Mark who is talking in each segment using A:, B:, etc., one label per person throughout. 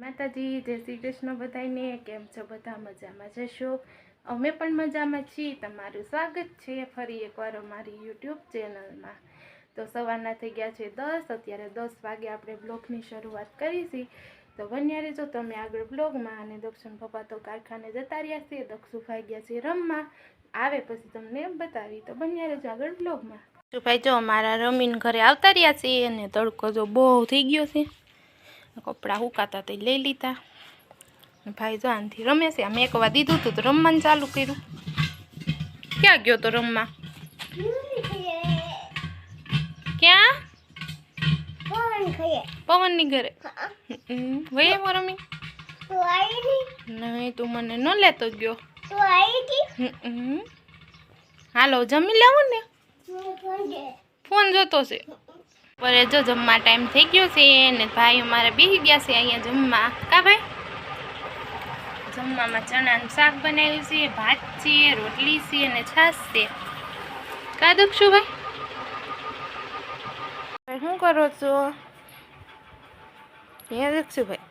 A: માતાજી, જય શ્રી કૃષ્ણ બધાને કેમ છો? બધા મજામાં જશો અમે પણ મજામાં છીએ. તમારું સ્વાગત છે ફરી એકવાર અમારી યુટ્યુબ ચેનલમાં. તો સવારના થઈ ગયા છે દસ. અત્યારે દસ વાગે આપણે બ્લોગની શરૂઆત કરીશી. તો બન્યા રહેજો તમે આગળ બ્લોગમાં અને દક્ષિણ પપ્પા તો કારખાને જતા રહ્યા છે. દક્ષુભાઈ ગયા છે રમવા. આવે પછી તમને બતાવી. તો બન્યા રહેજો આગળ બ્લોગમાં. ભાઈ જો મારા રમીન ઘરે આવતા રહ્યા છે અને તડકો જો બહુ થઈ ગયો છે. કપડાં હુકાતા તો લઈ લીધા ભાઈ જો આનથી રમે છે આમ એકવાર દીધું હતું તો રમવાનું ચાલુ કર્યું ક્યાં ગયો તો રમવા ક્યાં પવન પવનની ઘરે વહી એવો રમી નહીં તું મને ન લેતો ગયો. હાલો જમી લેવું ને ફોન જોતો છે પર જો જમવા ટાઈમ થઈ ગયો છે ને ભાઈ અમારે બેસી ગયા છે અહીંયા જમવા. કા ભાઈ? જમવામાં ચણાનું શાક બનાવ્યું છે ભાત છે રોટલી છે અને છાશ છે. કા દક્ષુ ભાઈ? શું કરો છો? હે દક્ષુ ભાઈ.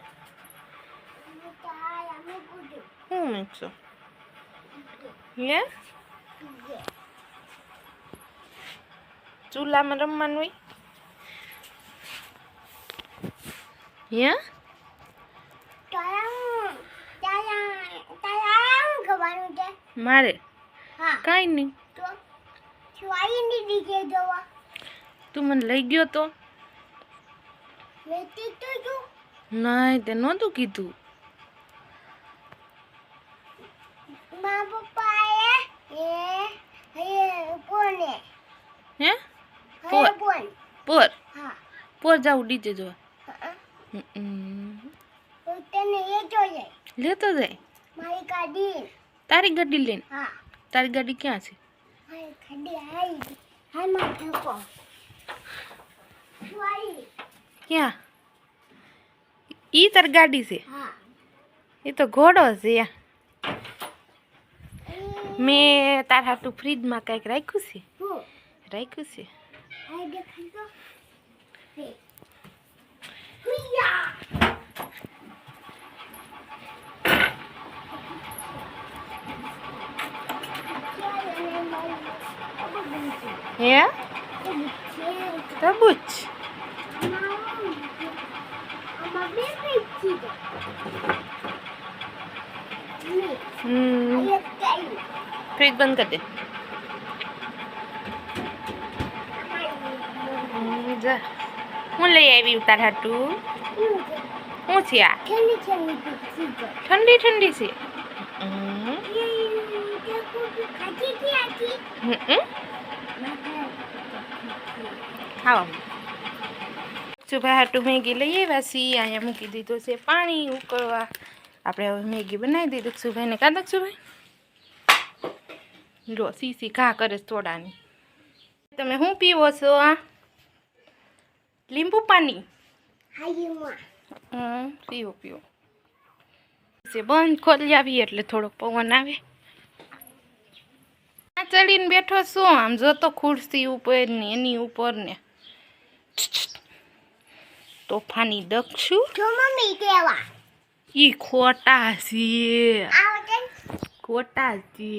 A: શું મૂકશો? હે? ચૂલામાં રમવાનું હોય? હે મારે કાંઈ નહીં તું મને લઈ ગયો તો નહીં તે નહોતું કીધું હે પોર પોર પોર જાવું ડીજે જોવા. લેતો જાય
B: મારી ગાડી.
A: તારી ગાડી લઈને?
B: હા.
A: તારી ગાડી ક્યાં છે? ક્યાં? ઈ તારી ગાડી છે?
B: હા.
A: એ તો ઘોડો છે મેં તારા હાટું ફ્રીજમાં કંઈક રાખ્યું છે? રાખ્યું છે
B: હાઈ દેખાડો હે હુયા
A: હે? તરબૂચ ફ્રીજ બંધ કરી દે. હું લઈ આવી તાર હાટું? શું છે આ? ઠંડી ઠંડી છે. હમ, હમ. ખાવા સુભા હાટું મેગી લઈ આવ્યા છીએ. અહીંયા મૂકી દીધું છે પાણી ઉકળવા. આપણે હવે મેગી બનાવી દીધું. સુભાઈને કાં સુભાઈ. જો, સીસી ઘા કરે થોડાની. તમે શું પીવો છો આ? લીંબુ પાણી? હમ, પીવો પીવો. બંધ ખોલી આવી એટલે થોડોક પવન આવે. આ ચડીને બેઠો શું આમ જોતો ખુરશી ઉપર ને એની ઉપર ને તોફાની દક્ષુ ઈ ખોટા છીએ. ખોટા છે